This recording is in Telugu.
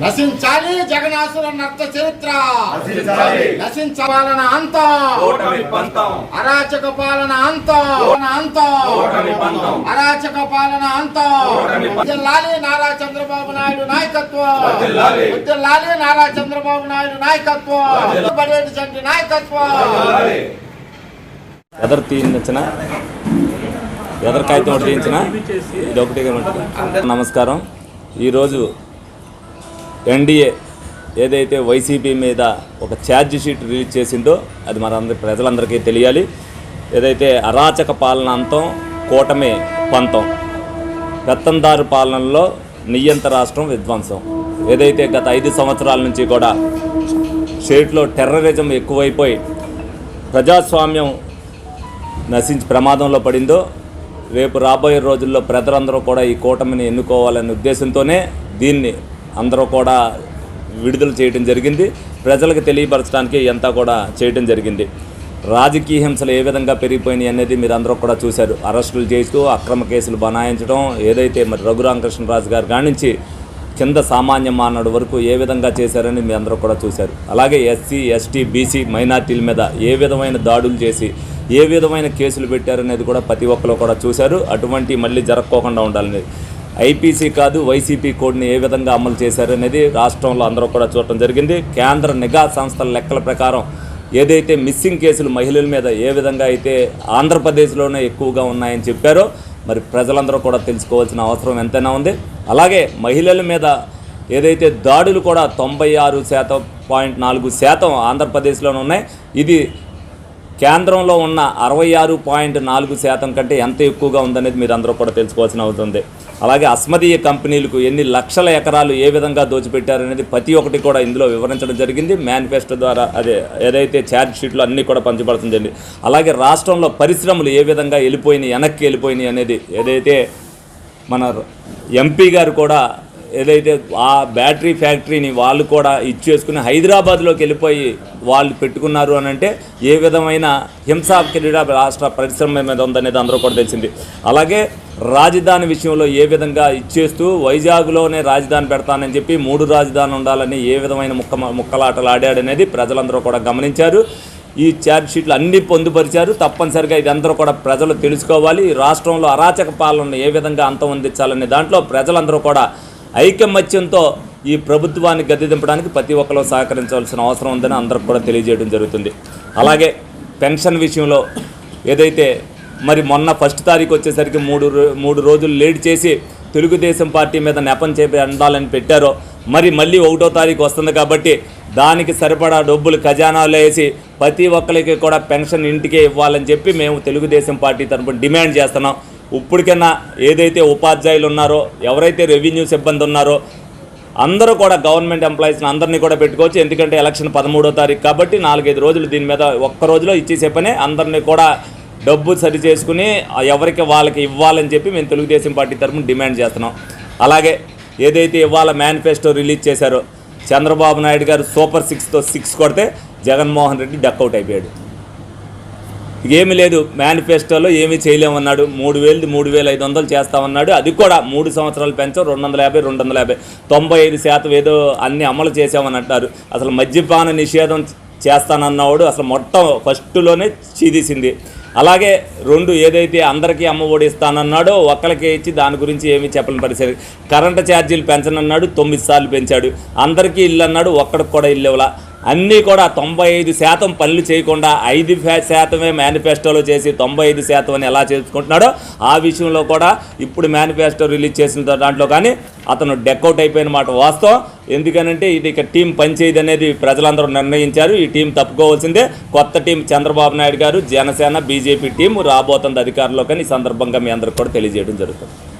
నశించాలి జగనాసుర నర్త చరిత్ర. నశించాలి. నశించాలన అంతం. అరాచక పాలన అంతం. అంతం. అరాచక పాలన అంతం. వర్ధిల్లాలి నారా చంద్రబాబు నాయుడు నాయకత్వం. వర్ధిల్లాలి నారా చంద్రబాబు నాయుడు నాయకత్వం. పడేటి చంటి నాయకత్వం. ఎదరు తీయించిన ఎదరు కాగితం ఇది ఒకటిగా ఉంటుంది. నమస్కారం. ఈరోజు ఎన్డీఏ ఏదైతే వైసీపీ మీద ఒక ఛార్జ్ షీట్ రిలీజ్ చేసిందో అది మనందరి ప్రజలందరికీ తెలియాలి. ఏదైతే అరాచక పాలన అంతం కూటమి పంతం పెత్తందారు పాలనలో నియంత రాష్ట్రం విధ్వంసం. ఏదైతే గత ఐదు సంవత్సరాల నుంచి కూడా స్టేట్లో టెర్రరిజం ఎక్కువైపోయి ప్రజాస్వామ్యం నశించి ప్రమాదంలో పడిందో రేపు రాబోయే రోజుల్లో ప్రజలందరూ కూడా ఈ కూటమిని ఎన్నుకోవాలనే ఉద్దేశంతోనే దీన్ని అందరూ కూడా విడుదల చేయడం జరిగింది. ప్రజలకు తెలియపరచడానికి అంతా కూడా చేయడం జరిగింది. రాజకీయ హింసలు ఏ విధంగా పెరిగిపోయినాయి అనేది మీరు అందరూ కూడా చూశారు. అరెస్టులు చేస్తూ అక్రమ కేసులు బనాయించడం ఏదైతే మరి రఘురామకృష్ణరాజు గారు కాడి కింద సామాన్య మానవుడి వరకు ఏ విధంగా చేశారని మీ అందరూ కూడా చూశారు. అలాగే ఎస్సీ ఎస్టీ బీసీ మైనార్టీల మీద ఏ విధమైన దాడులు చేసి ఏ విధమైన కేసులు పెట్టారనేది కూడా ప్రతి ఒక్కరు కూడా చూశారు. అటువంటి మళ్ళీ జరగకోకుండా ఉండాలనేది ఐపీసీ కాదు వైసీపీ కోడ్ని ఏ విధంగా అమలు చేశారనేది రాష్ట్రంలో అందరూ కూడా చూడటం జరిగింది. కేంద్ర నిఘా సంస్థల లెక్కల ప్రకారం ఏదైతే మిస్సింగ్ కేసులు మహిళల మీద ఏ విధంగా అయితే ఆంధ్రప్రదేశ్లోనే ఎక్కువగా ఉన్నాయని చెప్పారో మరి ప్రజలందరూ కూడా తెలుసుకోవాల్సిన అవసరం ఎంతైనా ఉంది. అలాగే మహిళల మీద ఏదైతే దాడులు కూడా తొంభై ఆరు శాతం పాయింట్ నాలుగు శాతం ఆంధ్రప్రదేశ్లోనే ఉన్నాయి. ఇది కేంద్రంలో ఉన్న అరవై ఆరు పాయింట్ నాలుగు శాతం కంటే ఎంత ఎక్కువగా ఉందనేది మీరు అందరూ కూడా తెలుసుకోవాల్సిన అవుతుంది అలాగే అస్మదీయ కంపెనీలకు ఎన్ని లక్షల ఎకరాలు ఏ విధంగా దోచిపెట్టారనేది ప్రతి ఒక్కటి కూడా ఇందులో వివరించడం జరిగింది. మేనిఫెస్టో ద్వారా అదే ఏదైతే ఛార్జ్ షీట్లు అన్నీ కూడా పంచబడుతుంది అలాగే రాష్ట్రంలో పరిశ్రమలు ఏ విధంగా వెళ్ళిపోయినాయి వెనక్కి వెళ్ళిపోయినాయి అనేది ఏదైతే మన ఎంపీ గారు కూడా ఏదైతే ఆ బ్యాటరీ ఫ్యాక్టరీని వాళ్ళు కూడా ఇచ్చేసుకుని హైదరాబాద్లోకి వెళ్ళిపోయి వాళ్ళు పెట్టుకున్నారు అని అంటే ఏ విధమైన హింసా క్రీడా రాష్ట్ర పరిశ్రమ మీద ఉందనేది అందరూ కూడా తెలిసింది. అలాగే రాజధాని విషయంలో ఏ విధంగా ఇచ్చేస్తూ వైజాగ్లోనే రాజధాని పెడతానని చెప్పి మూడు రాజధాని ఉండాలని ఏ విధమైన ముక్క ముక్కలాటలు ఆడాడనేది ప్రజలందరూ కూడా గమనించారు. ఈ ఛార్జ్ షీట్లు అన్ని పొందుపరిచారు. తప్పనిసరిగా ఇది అందరూ కూడా ప్రజలు తెలుసుకోవాలి. ఈ రాష్ట్రంలో అరాచక పాలన ఏ విధంగా అంతం అందించాలనే దాంట్లో ప్రజలందరూ కూడా ఐకమత్యంతో ఈ ప్రభుత్వాన్ని గద్దె దింపడానికి ప్రతి ఒక్కరూ సహకరించవలసిన అవసరం ఉందని అందరికి కూడా తెలియజేయడం జరుగుతుంది. అలాగే పెన్షన్ విషయంలో ఏదైతే మరి మొన్న ఫస్ట్ తారీఖు వచ్చేసరికి మూడు మూడు రోజులు లేట్ చేసి తెలుగుదేశం పార్టీ మీద నెపం చేపి అండాలని పెట్టారో మరి మళ్ళీ ఒకటో తారీఖు వస్తుంది కాబట్టి దానికి సరిపడా డబ్బులు ఖజానాలో వేసి ప్రతి ఒక్కరికి కూడా పెన్షన్ ఇంటికే ఇవ్వాలని చెప్పి మేము తెలుగుదేశం పార్టీ తరపున డిమాండ్ చేస్తున్నాం. ఇప్పటికైనా ఏదైతే ఉపాధ్యాయులు ఉన్నారో ఎవరైతే రెవెన్యూ సిబ్బంది ఉన్నారో అందరూ కూడా గవర్నమెంట్ ఎంప్లాయీస్ని అందరినీ కూడా పెట్టుకోవచ్చు. ఎందుకంటే ఎలక్షన్ పదమూడో తారీఖు కాబట్టి నాలుగైదు రోజులు దీని మీద ఒక్క రోజులో ఇచ్చేసే పని. అందరినీ కూడా డబ్బు సరి చేసుకుని ఎవరికి వాళ్ళకి ఇవ్వాలని చెప్పి మేము తెలుగుదేశం పార్టీ తరఫున డిమాండ్ చేస్తున్నాం. అలాగే ఏదైతే ఇవాళ మేనిఫెస్టో రిలీజ్ చేశారో చంద్రబాబు నాయుడు గారు సూపర్ సిక్స్తో సిక్స్ కొడితే జగన్మోహన్ రెడ్డి డక్అవుట్ అయిపోయాడు. ఏమి లేదు. మేనిఫెస్టోలో ఏమీ చేయలేమన్నాడు. మూడు వేలు మూడు వేల ఐదు వందలు చేస్తామన్నాడు. అది కూడా మూడు సంవత్సరాలు పెంచాం రెండు వందల యాభై రెండు వందల యాభై. తొంభై ఐదు శాతం ఏదో అన్ని అమలు చేసామని అంటారు అసలు మద్యపాన నిషేధం చేస్తానన్నవాడు అసలు మొత్తం ఫస్ట్లోనే చీదీసింది. అలాగే రెండు ఏదైతే అందరికీ అమ్మ ఒడి ఇస్తానన్నాడో ఒక్కరికే ఇచ్చి దాని గురించి ఏమీ చెప్పని పరిస్థితి. కరెంటు ఛార్జీలు పెంచనన్నాడు తొమ్మిది సార్లు పెంచాడు. అందరికీ ఇల్లు అన్నాడు ఒక్కడికి కూడా ఇల్లు ఇవ్వాల. అన్నీ కూడా తొంభై ఐదు శాతం పనులు చేయకుండా ఐదు శాతమే మేనిఫెస్టోలో చేసి తొంభై ఐదు శాతం అని ఎలా చేసుకుంటున్నాడో ఆ విషయంలో కూడా ఇప్పుడు మేనిఫెస్టో రిలీజ్ చేసిన దాంట్లో కానీ అతను డెక్అవుట్ అయిపోయిన మాట వాస్తవం. ఎందుకనంటే ఇది ఇక టీం పనిచేయదు అనేది ప్రజలందరూ నిర్ణయించారు. ఈ టీం తప్పుకోవాల్సిందే. కొత్త టీం చంద్రబాబు నాయుడు గారు జనసేన బీజేపీ టీం రాబోతుంది అధికారంలో కానీ ఈ సందర్భంగా మీ అందరికి కూడా తెలియజేయడం జరుగుతుంది.